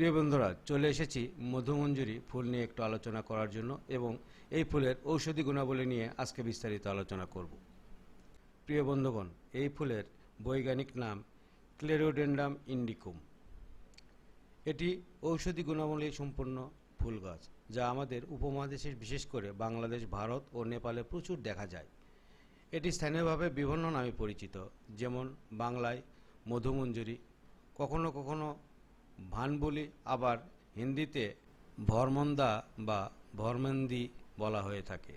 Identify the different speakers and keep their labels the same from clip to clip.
Speaker 1: প্রিয় বন্ধুরা, চলে এসেছি মধুমঞ্জুরি ফুল নিয়ে একটু আলোচনা করার জন্য এবং এই ফুলের ঔষধি গুণাবলী নিয়ে আজকে বিস্তারিত আলোচনা করব। প্রিয় বন্ধুগণ, এই ফুলের বৈজ্ঞানিক নাম ক্লেরোডেন্ডাম ইন্ডিকুম। এটি ঔষধি গুণাবলী সম্পন্ন ফুল গাছ, যা আমাদের উপমহাদেশে বিশেষ করে বাংলাদেশ, ভারত ও নেপালে প্রচুর দেখা যায়। এটি স্থানীয়ভাবে বিভিন্ন নামে পরিচিত, যেমন বাংলায় মধুমঞ্জুরি, কখনো কখনো ভানবুলি আবার হিন্দিতে ভরমন্দা বা ভরমেন্দি বলা হয়ে থাকে।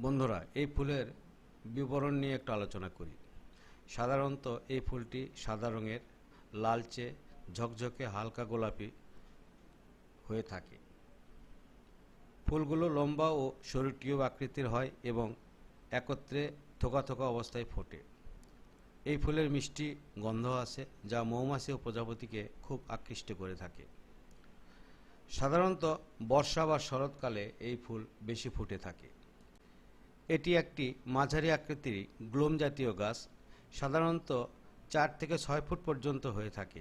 Speaker 1: বন্ধুরা, এই ফুলের বিবরণ নিয়ে একটু আলোচনা করি। সাধারণত এই ফুলটি সাদা রঙের, লালচে, ঝকঝকে, হালকা গোলাপি হয়ে থাকে। ফুলগুলো লম্বা ও টিউব আকৃতির হয় এবং একত্রে থোকা থোকা অবস্থায় ফোটে। এই ফুলের মিষ্টি গন্ধ আছে, যা মৌমাছি ও প্রজাপতিকে খুব আকৃষ্ট করে থাকে। সাধারণত বর্ষা বা শরৎকালে এই ফুল বেশি ফুটে থাকে। এটি একটি মাঝারি আকৃতির গ্লোম জাতীয় গাছ, সাধারণত চার থেকে ছয় ফুট পর্যন্ত হয়ে থাকে।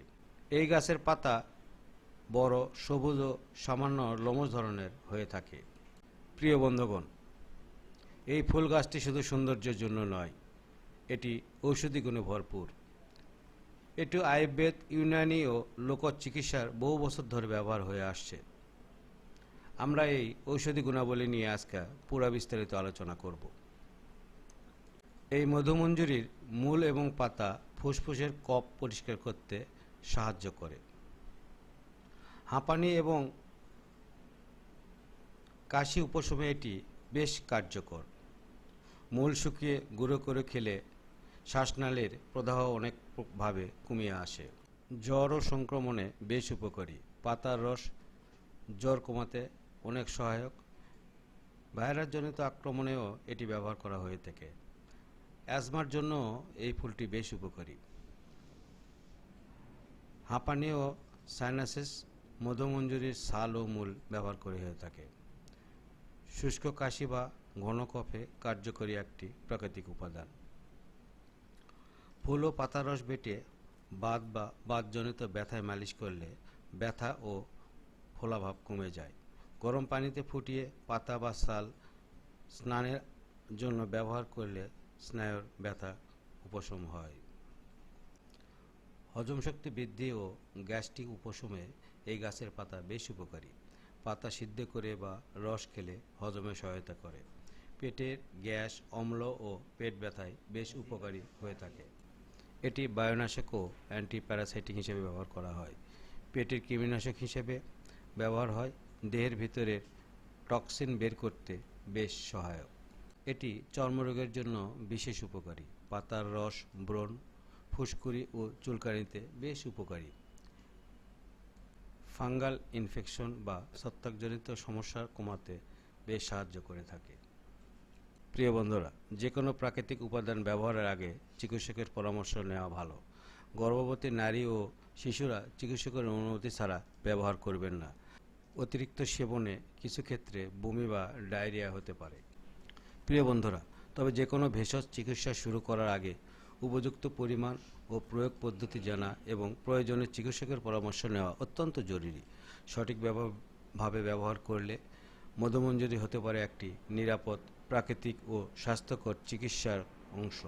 Speaker 1: এই গাছের পাতা বড়, সবুজ ও সামান্য লোমস ধরনের হয়ে থাকে। প্রিয় বন্ধুগণ, এই ফুল গাছটি শুধু সৌন্দর্যের জন্য নয় এটি ঔষধি গুণে ভরপুর। এটি আয়ুর্বেদ, ইউনানি ও লোক চিকিৎসার বহু বছর ধরে ব্যবহার হয়ে আসছে। আমরা এই ঔষধি গুণাবলী নিয়ে আজকে পুরা বিস্তারিত আলোচনা করব। এই মধুমঞ্জুরির মূল এবং পাতা ফুসফুসের কপ পরিষ্কার করতে সাহায্য করে। হাঁপানি এবং কাশি উপশমে এটি বেশ কার্যকর। মূল শুকিয়ে গুঁড়ো করে খেলে শ্বাসনালীর প্রদাহ অনেকভাবে কমিয়ে আসে। জ্বর ও সংক্রমণে বেশ উপকারী। পাতার রস জ্বর কমাতে অনেক সহায়ক। ভাইরাসজনিত আক্রমণেও এটি ব্যবহার করা হয়ে থাকে। অ্যাজমার জন্য এই ফুলটি বেশ উপকারী। হাঁপানি ও সাইনাসিস মধুমঞ্জুরির ছাল ও মূল ব্যবহার করে হয়ে থাকে। শুষ্ক কাশি বা ঘন কফে কার্যকরী একটি প্রাকৃতিক উপাদান। ফুল ও পাতার রস বেটে বাত বা বাতজনিত ব্যথায় মালিশ করলে ব্যথা ও ফোলাভাব কমে যায়। গরম পানিতে ফুটিয়ে পাতা বা ছাল স্নানের জন্য ব্যবহার করলে স্নায়ুর ব্যথা উপশম হয়। হজম শক্তি বৃদ্ধি ও গ্যাস্ট্রিক উপশমে এই গাছের পাতা বেশ উপকারী। পাতা সিদ্ধ করে বা রস খেলে হজমে সহায়তা করে। পেটের গ্যাস, অম্ল ও পেট ব্যথায় বেশ উপকারী হয়ে থাকে। এটি বায়োনাশক ও অ্যান্টিপ্যারাসাইটিক হিসেবে ব্যবহার করা হয়। পেটের কৃমিনাশক হিসেবে ব্যবহার হয়। দেহের ভিতরের টক্সিন বের করতে বেশ সহায়ক। এটি চর্মরোগের জন্য বিশেষ উপকারী। পাতার রস, ব্রণ, ফুসকুড়ি ও চুলকানিতে বেশ উপকারী। ফাঙ্গাল ইনফেকশন বা ছত্রাকজনিত সমস্যা কমাতে বেশ সাহায্য করে থাকে। প্রিয় বন্ধুরা যে কোনো প্রাকৃতিক উপাদান ব্যবহারের আগে চিকিৎসকের পরামর্শ নেওয়া ভালো। গর্ভবতী নারী ও শিশুরা চিকিৎসকের অনুমতি ছাড়া ব্যবহার করবেন না। অতিরিক্ত সেবনে কিছু ক্ষেত্রে বমি বা ডায়রিয়া হতে পারে। প্রিয় বন্ধুরা, তবে যে কোনো ভেষজ চিকিৎসা শুরু করার আগে উপযুক্ত পরিমাণ ও প্রয়োগ পদ্ধতি জানা এবং প্রয়োজনে চিকিৎসকের পরামর্শ নেওয়া অত্যন্ত জরুরি। সঠিক ভাবে ব্যবহার করলে মধুমঞ্জুরি হতে পারে একটি নিরাপদ প্রাকৃতিক ও স্বাস্থ্যকর চিকিৎসার অংশ।